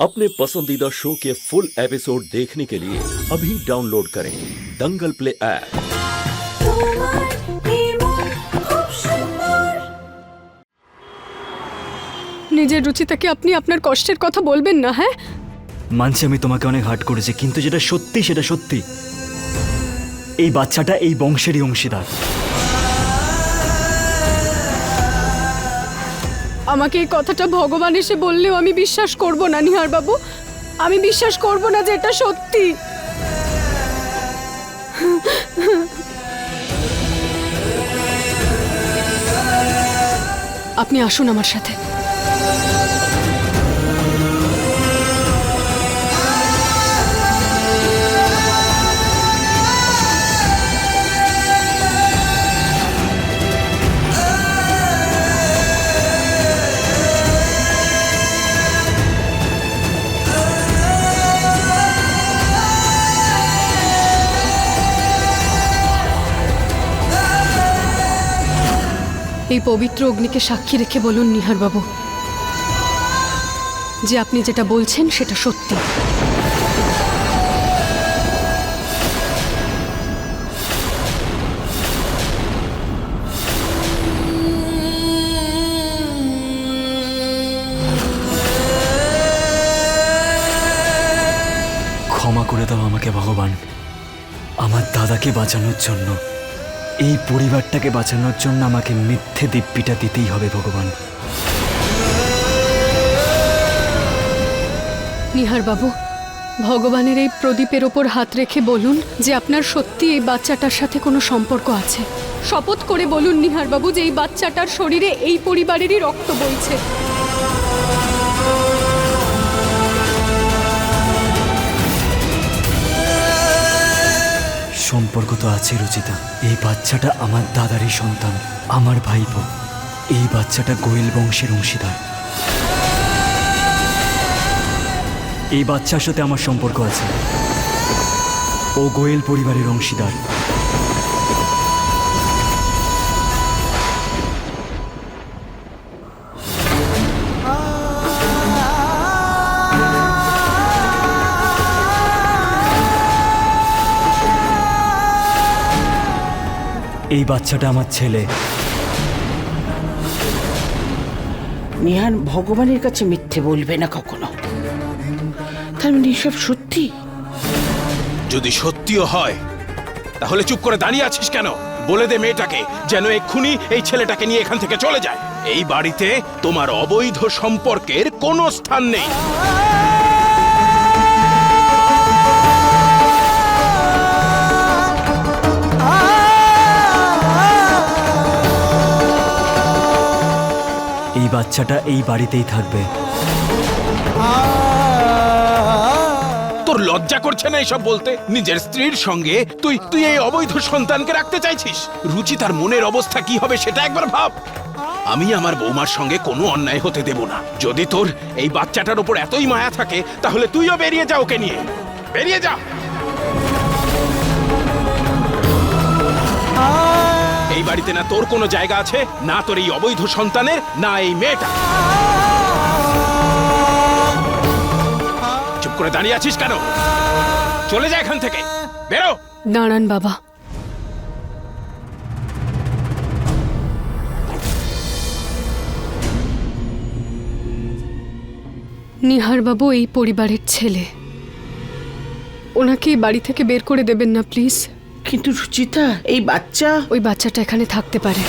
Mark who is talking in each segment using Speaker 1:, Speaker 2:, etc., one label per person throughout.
Speaker 1: अपने पसंदीदा शो के फुल एपिसोड देखने के लिए अभी डाउनलोड करें दंगल प्ले ऐप
Speaker 2: তোমার নির্মল খুব সুন্দর
Speaker 3: নিজের রুচিতাকে আপনি আপনার কষ্টের কথা বলবেন না হ্যাঁ
Speaker 4: মানছি আমি তোমাকে অনেক হার্ট করেছি কিন্তু যেটা সত্যি সেটা সত্যি এই বাচ্চাটা এই বংশেরই অংশীদার
Speaker 3: আমাকে এই কথাটা ভগবান এসে বললেও আমি বিশ্বাস করব না, নিহার বাবু। আমি বিশ্বাস করব না যে এটা সত্যি। আপনি আসুন আমার সাথে। এই পবিত্র অগ্নিকে সাক্ষী রেখে বলুন নিহার বাবু যে আপনি যেটা বলছেন সেটা সত্যি।
Speaker 4: ক্ষমা করে দাও আমাকে, ভগবান। আমার দাদাকে বাঁচানোর জন্য। এই পরিবারটাকে বাঁচানোর জন্য আমাকে মিথ্যে দিব্যিটা দিতেই হবে, ভগবান।
Speaker 3: নিহার বাবু ভগবানের এই প্রদীপের ওপর হাত রেখে বলুন যে আপনার সত্যি এই বাচ্চাটার সাথে কোনো সম্পর্ক আছে। শপথ করে বলুন নিহার বাবু যে এই বাচ্চাটার শরীরে এই পরিবারেরই রক্ত বইছে।
Speaker 4: সম্পর্ক তো আছে, রুচিতা। এই বাচ্চাটা আমার দাদারই সন্তান, আমার ভাইপো। এই বাচ্চাটা গোয়েল বংশের অংশীদার। এই বাচ্চার সাথে আমার সম্পর্ক আছে। ও গোয়েল পরিবারের অংশীদার। এই বাচ্চাটা আমার ছেলে।
Speaker 5: নিহান ভগবানের কাছে মিথ্যে বলবে না কখনো। তার মানে এসব সত্যি?
Speaker 6: যদি সত্যিও হয় তাহলে চুপ করে দাঁড়িয়ে আছিস কেন? বলে দে মেয়েটাকে যেন এক্ষুনি এই ছেলেটাকে নিয়ে এখান থেকে চলে যায়। এই বাড়িতে তোমার অবৈধ সম্পর্কের কোনো স্থান নেই।
Speaker 4: বাচ্চাটা এই বাড়িতেই থাকবে।
Speaker 6: তোর লজ্জা করছে না এসব বলতে? নিজের স্ত্রীর সঙ্গে তুই তুই এই অবৈধ সন্তানকে রাখতে চাইছিস? রুচি তার মনের অবস্থা কি হবে সেটা একবার ভাব। আমি আমার বৌমার সঙ্গে কোনো অন্যায় হতে দেব না। যদি তোর এই বাচ্চাটার উপর এতই মায়া থাকে, তাহলে তুইও বেরিয়ে যা ওকে নিয়ে। বেরিয়ে যা! এই বাড়িতে না তোর কোনো জায়গা আছে? না তোর এই অবৈধ সন্তানের, না এই মেয়েটা চুপ করে দাঁড়িয়ে আছিস কেন? চলে যা এখান থেকে। বেরো।
Speaker 3: দাঁড়ান বাবা। নিহার বাবু এই পরিবারের ছেলে। ওনাকে বাড়ি থেকে বের করে দেবেন না, প্লিজ।
Speaker 5: কিন্তু রুচিতা এই বাচ্চা?
Speaker 3: ওই বাচ্চাটা এখানে থাকতে পারে।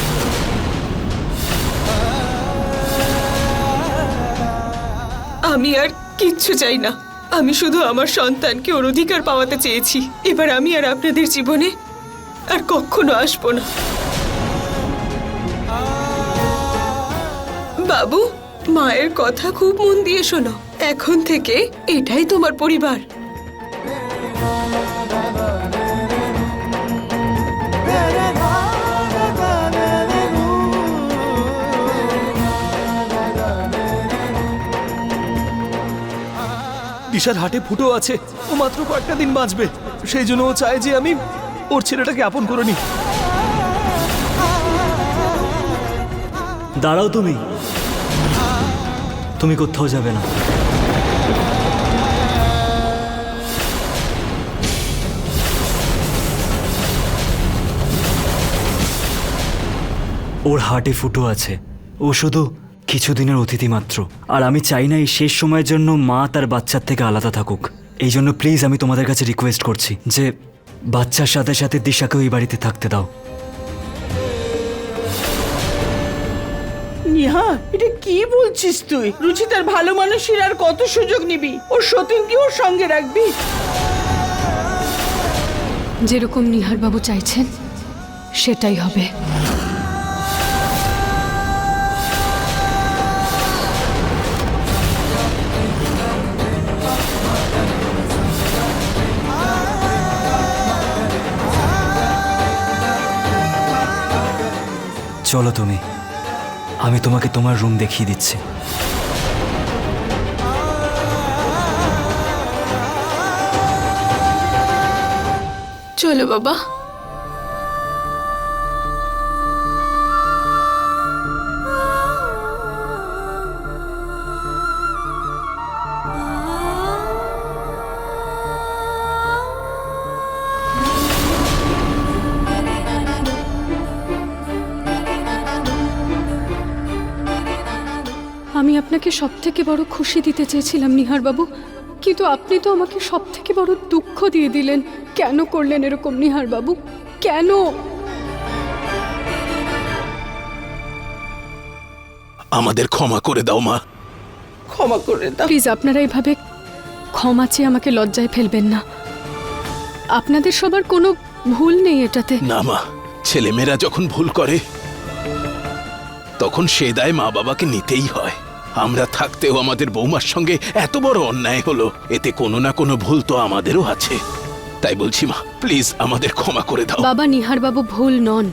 Speaker 7: আমি আর কিচ্ছু চাই না। আমি শুধু আমার সন্তানকে ওর অধিকার পাওয়াতে চেয়েছি। এবার আমি আর আপনাদের জীবনে আর কখনো আসব না। বাবু মায়ের কথা খুব মন দিয়ে শোনো। এখন থেকে এটাই তোমার পরিবার।
Speaker 8: ঈশার হাটে ফুটো আছে। ও মাত্র কয়েকটা দিন বাঁচবে। সেই জন্য ও চায় যে আমি ওর ছেলেটাকে আপন করে নি
Speaker 4: দাঁড়াও তুমি। তুমি কোথাও যাবে না। ওর হাটে ফুটো আছে। ও শুধু কিছুদিনের অতিথি মাত্র। আর আমি চাই না এই শেষ সময়ের জন্য মা তার বাচ্চার থেকে আলাদা থাকুক। এই জন্য প্লিজ আমি তোমাদের কাছে রিকোয়েস্ট করছি যে বাচ্চার সাথে সাথে দিশাকেও এই বাড়িতে থাকতে দাও।
Speaker 5: নিহা এটা কি বলছিস তুই? রুচিতার ভালো মানুষের আর কত সুযোগ নিবি? ওর সতীনকে ওর সঙ্গে রাখবি?
Speaker 3: যেরকম নিহারবাবু চাইছেন সেটাই হবে।
Speaker 4: চলো তুমি। আমি তোমাকে তোমার রুম দেখিয়ে দিচ্ছি।
Speaker 3: চলো বাবা। আপনাকে সব থেকে বড় খুশি দিতে চেয়েছিলাম নিহারবাবু। কিন্তু আপনি তো আমাকে সব থেকে বড় দুঃখ দিয়ে দিলেন। কেন করলেন এরকম নিহারবাবু? কেন?
Speaker 6: আমাদের ক্ষমা করে দাও মা।
Speaker 5: ক্ষমা করে দাও।
Speaker 3: প্লিজ আপনারা এভাবে ক্ষমা চেয়ে আমাকে লজ্জায় ফেলবেন না। আপনাদের সবার কোনো ভুল নেই এটাতে।
Speaker 6: না মা। ছেলেমেয়েরা যখন ভুল করে তখন সে দায় মা বাবাকে নিতেই হয়। আমরা থাকতেও আমাদের বৌমার সঙ্গে এত বড় অন্যায় হলো, এতে কোনো না কোনো ভুল তো আমাদেরও আছে। তাই বলছি মা, প্লিজ আমাদের ক্ষমা করে দাও।
Speaker 3: বাবা নিহারবাবু ভুল নন।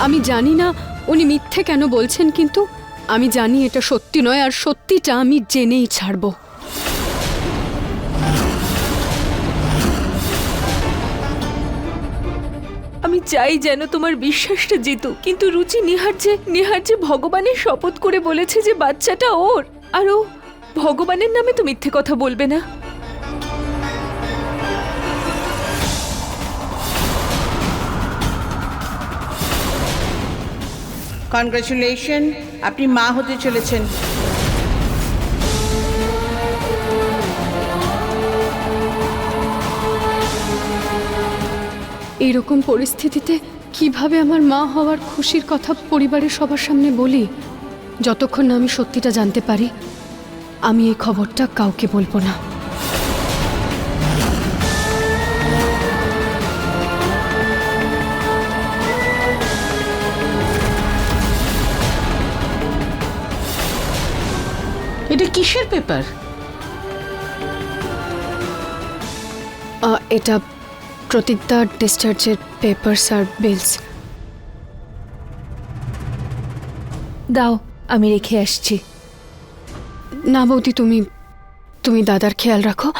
Speaker 3: আমি জানি না উনি মিথ্যে কেন বলছেন, কিন্তু আমি জানি এটা সত্যি নয়, আর সত্যিটা আমি জেনেই ছাড়বো।
Speaker 7: চাই যেন তোমার বিশ্বাসটা যেত কিন্তু রুচি নিহার যে নিহার যে ভগবানের শপথ করে বলেছে যে বাচ্চাটা ওর, আর ও ভগবানের নামে তো মিথ্যে কথা বলবে না।
Speaker 5: কনগ্রাচুলেশন আপনি মা হতে চলেছেন।
Speaker 3: এইরকম পরিস্থিতিতে কীভাবে আমার মা হওয়ার খুশির কথা পরিবারের সবার সামনে বলি? যতক্ষণ না আমি সত্যিটা জানতে পারি আমি এই খবরটা কাউকে বলব না।
Speaker 5: এটা কিসের পেপার?
Speaker 3: এটা প্রতিজ্ঞা ডিসচার্জের পেপার আর বিলস
Speaker 7: দাও, আমি রেখে আসছি।
Speaker 3: না বৌদি, তুমি তুমি দাদার খেয়াল রাখো।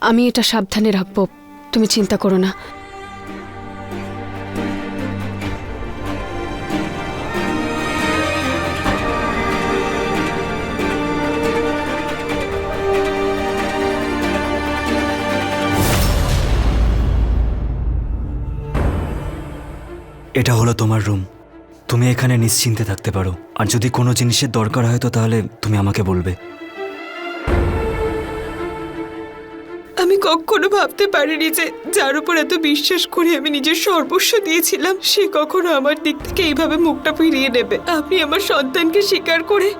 Speaker 3: আমি এটা সাবধানে রাখব। তুমি চিন্তা করো না।
Speaker 4: এটা হলো তোমার রুম। তুমি এখানে নিশ্চিন্তে থাকতে পারো। আর যদি কোনো জিনিসের দরকার হয় তো তাহলে তুমি আমাকে বলবে।
Speaker 7: আমি কখনো ভাবতে পারিনি যে যার উপর এত বিশ্বাস করে আমি নিজের সর্বস্ব দিয়েছিলাম সে কখনো আমার দিক থেকে এইভাবে মুখটা ফিরিয়ে নেবে। আপনি আমার সন্তানকে স্বীকার করে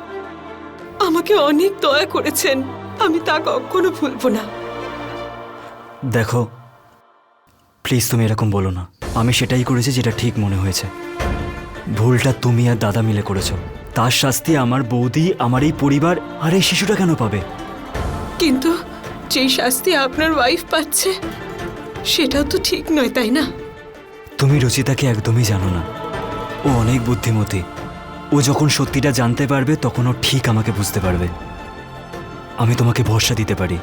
Speaker 7: আমাকে অনেক দয়া করেছেন। আমি তা কখনো ভুলবো না।
Speaker 4: দেখো প্লিজ তুমি এরকম বলো না। আমি সেটাই করেছি যেটা ঠিক মনে হয়েছে। ভুলটা তুমি আর দাদা মিলে করেছ। তার শাস্তি আমার বৌদি আমার এই পরিবার আর এই শিশুটা কেন পাবে?
Speaker 7: কিন্তু যেই শাস্তি আপনার ওয়াইফ পাচ্ছে সেটাও তো ঠিক নয় তাই না?
Speaker 4: তুমি রচিতাকে একদমই জানো না। ও অনেক বুদ্ধিমতী। ও যখন সত্যিটা জানতে পারবে তখন ও ঠিক আমাকে বুঝতে পারবে। আমি তোমাকে ভরসা দিতে পারি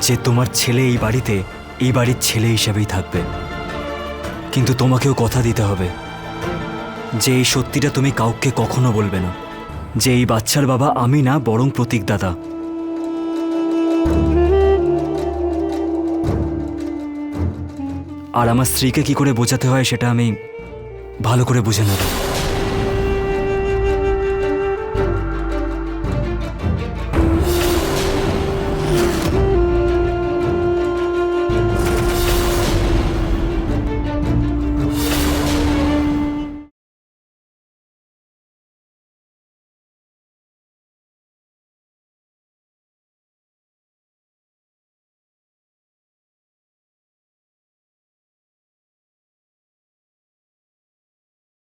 Speaker 4: যে তোমার ছেলে এই বাড়িতে এই বাড়ির ছেলে হিসেবেই থাকবে। কিন্তু তোমাকেও কথা দিতে হবে। যে এই সত্যিটা তুমি কাউকে কখনো বলবে না। যে এই বাচ্চার বাবা আমি না, বরং প্রতীক দাদা। আর আমার স্ত্রীকে কি করে বোঝাতে হয় সেটা আমি ভালো করে বুঝে নেব।